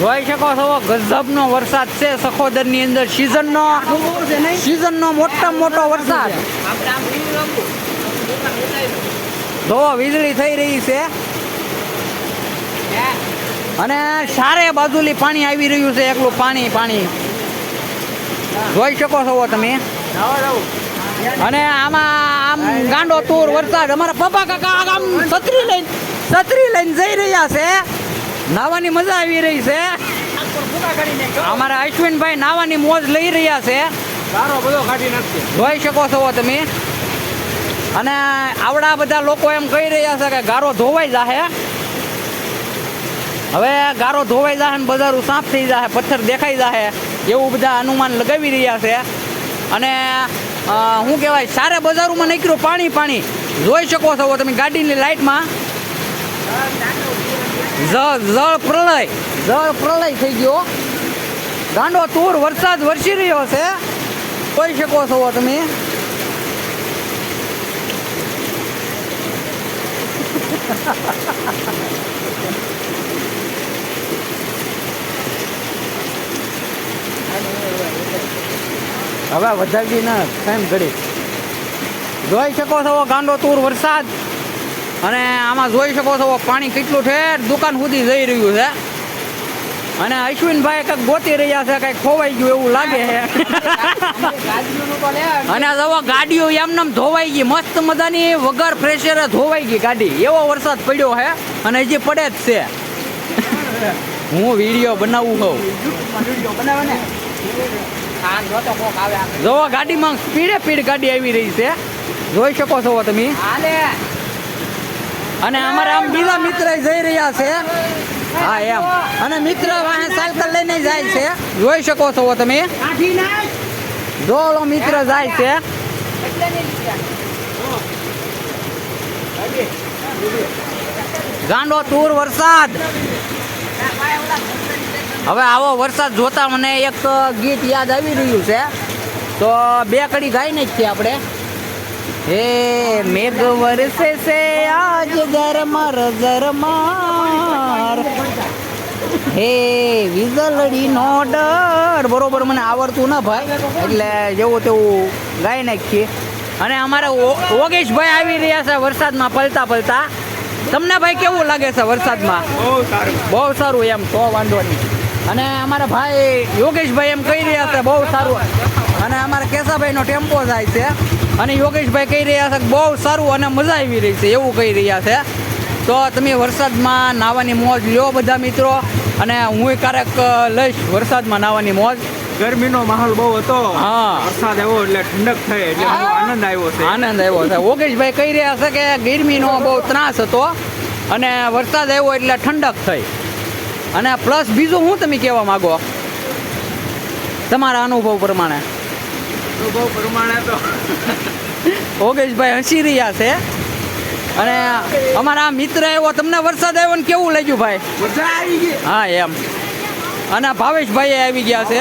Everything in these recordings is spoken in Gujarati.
જોઈ શકો છો, ગજબનો વરસાદ છે સખોદરની અંદર. સિઝનનો સિઝનનો મોટા મોટો વરસાદ. જો વીજળી થઈ રહી છે. અને સારે બાજુલી પાણી આવી રહ્યું છે, એકલું પાણી પાણી. જોઈ શકો છો તમે. અને આમાં આમ ગાંડો તૂર વરસાદ. અમારા પપ્પા કાકા આમ છત્રી લઈને છત્રી લઈને જઈ રહ્યા છે. નાવાની મજા આવી રહી છે. અમારા અશ્વિનભાઈ નાવાની મોજ લઈ રહ્યા છે. જોઈ શકો છો તમે. અને આવડા બધા લોકો એમ કહી રહ્યા છે કે ગારો ધોવાઈ જાહે. હવે ગારો ધોવાઈ જાહે ને બજારું સાફ થઈ જાહે પથ્થર દેખાઈ જાહે એવું બધા અનુમાન લગાવી રહ્યા છે. અને શું કહેવાય સારા બજારોમાં નીકળ્યું પાણી પાણી. જોઈ શકો છો તમે ગાડીની લાઇટમાં જળ જળ પ્રલય. જળ પ્રલય થઈ ગયો. ગાંડો તૂર, વરસાદ વરસી રહ્યો છે. જોઈ શકો છો તમે. હવે વધારવી ના ટાઈમ ઘડી જોઈ શકો છો ગાંડો તૂર, વરસાદ. અને આમાં જોઈ શકો છો પાણી કેટલું છે? દુકાન સુધી જઈ રહ્યું છે. અને અશ્વિનભાઈ કંઈક ગોતી રહ્યા છે, કંઈક ખોવાઈ ગયું એવું લાગે છે. અને જવો ગાડીઓ એમને ધોવાઈ ગઈ, મસ્ત મજાની વગર પ્રેશરે ધોવાઈ ગઈ ગાડી. એવો વરસાદ પડ્યો છે અને હજી પડે જ છે. હું વીડિયો બનાવું છું જોવો ગાડીમાં સ્પીડે સ્પીડ ગાડી આવી રહી છે. જોઈ શકો છો તમે. અને અમારા આમ બીજા મિત્ર જઈ રહ્યા છે. હા, એમ. અને મિત્ર સાયકલ લઈને જાય છે. જોઈ શકો છો તમે. જો મિત્ર જાય છે. ગાંડો તૂર વરસાદ. હવે આવો વરસાદ જોતા મને એક ગીત યાદ આવી રહ્યું છે. તો બે કડી ગાઈ નાખીએ આપણે. હે મેઘ વરસે છે આજ ગરમર ગરમાર. હે વીજળડી નો ડર. બરોબર મને આવડતું ના ભાઈ. એટલે જેવું તેવું ગાઈ નાખીએ. અને અમારા ઓગેશભાઈ આવી રહ્યા છે વરસાદમાં પલતા પલતા. તમને ભાઈ કેવું લાગે છે વરસાદમાં? બહુ સારું. બહુ સારું એમ તો વાંધો નહીં. અને અમારા ભાઈ યોગેશભાઈ એમ કહી રહ્યા છે બહુ સારું. અને અમારા કેશાભાઈનો ટેમ્પો જાય છે. અને યોગેશભાઈ કહી રહ્યા છે કે બહુ સારું અને મજા આવી રહી છે એવું કહી રહ્યા છે. તો તમે વરસાદમાં નાવાની મોજ લ્યો બધા મિત્રો. અને હું ક્યારેક લઈશ વરસાદમાં નાવાની મોજ. ગરમીનો માહોલ બહુ હતો. હા. વરસાદ આવ્યો એટલે ઠંડક થઈ એટલે આનંદ આવ્યો છે. આનંદ આવ્યો છે. યોગેશભાઈ કહી રહ્યા છે કે ગરમીનો બહુ ત્રાસ હતો અને વરસાદ આવ્યો એટલે ઠંડક થઈ. અને પ્લસ બીજું શું તમે કહેવા માગો? તમારા અનુભવ પ્રમાણે. અનુભવ પ્રમાણે તો. હસી રહ્યા છે. અને અમારા મિત્ર એવો તમને વરસાદ આવ્યો ને કેવું લાગ્યું ભાઈ? મજા આવી ગઈ હા એમ. અને ભાવેશભાઈ આવી ગયા છે.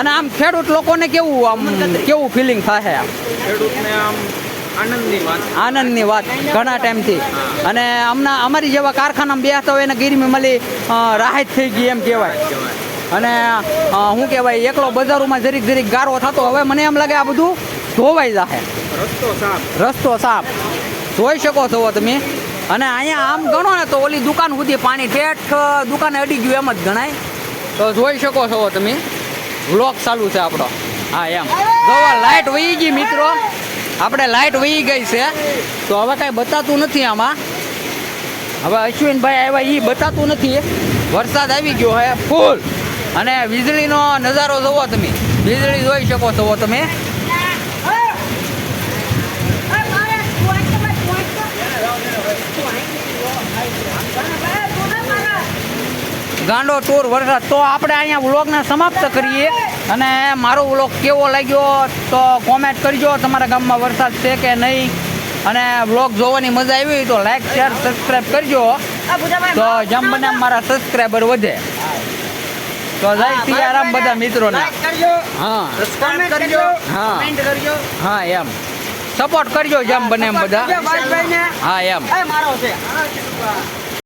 અને આમ ખેડૂત લોકોને કેવું આમ કેવું ફિલિંગ થશે આમ? ખેડૂતને આમ આનંદની વાત. ઘણા ટાઈમથી. અને અમના અમારી જેવા કારખાનામાં બેસતા હોય એને ગીરમી મળી રાહત થઈ ગઈ એમ કહેવાય. અને શું કહેવાય એકલો બજારોમાં જરીક જરીક ગારો થતો હવે મને એમ લાગે આ બધું ધોવાઈ જશે રસ્તો સાફ. રસ્તો સાફ. જોઈ શકો છો તમે. અને અહીંયા આમ ગણો ને તો ઓલી દુકાન સુધી પાણી ઠેઠ દુકાને અડી ગયું એમ જ ગણાય. તો જોઈ શકો છો તમે. વ્લોગ ચાલુ છે આપણો. હા એમ. જોવા લાઇટ વહી ગઈ મિત્રો. આપણે લાઇટ વહી ગઈ છે. તો હવે કાંઈ બતાતું નથી આમાં. હવે અશ્વિનભાઈ આવ્યા એ બતાતું નથી. વરસાદ આવી ગયો હે. ફૂલ. અને વીજળીનો નજારો જોવો તમે. વીજળી જોઈ શકો છો તમે. ગાંડો ટૂર વરસાદ. તો આપણે અહીંયા વ્લોગને સમાપ્ત કરીએ. અને મારો વ્લોગ કેવો લાગ્યો તો કોમેન્ટ કરજો. તમારા ગામમાં વરસાદ છે કે નહીં? અને વ્લોગ જોવાની મજા આવી હોય તો લાઈક શેર સબસ્ક્રાઈબ કરજો. તો જેમ બને મારા સબસ્ક્રાઈબર વધે. તો જય સિયારામ બધા મિત્રોને. હા. સબસ્ક્રાઇબ કરજો હા. કમેન્ટ કરજો હા એમ. સપોર્ટ કરજો જેમ બને એમ બધા. હા એમ. મારો છે.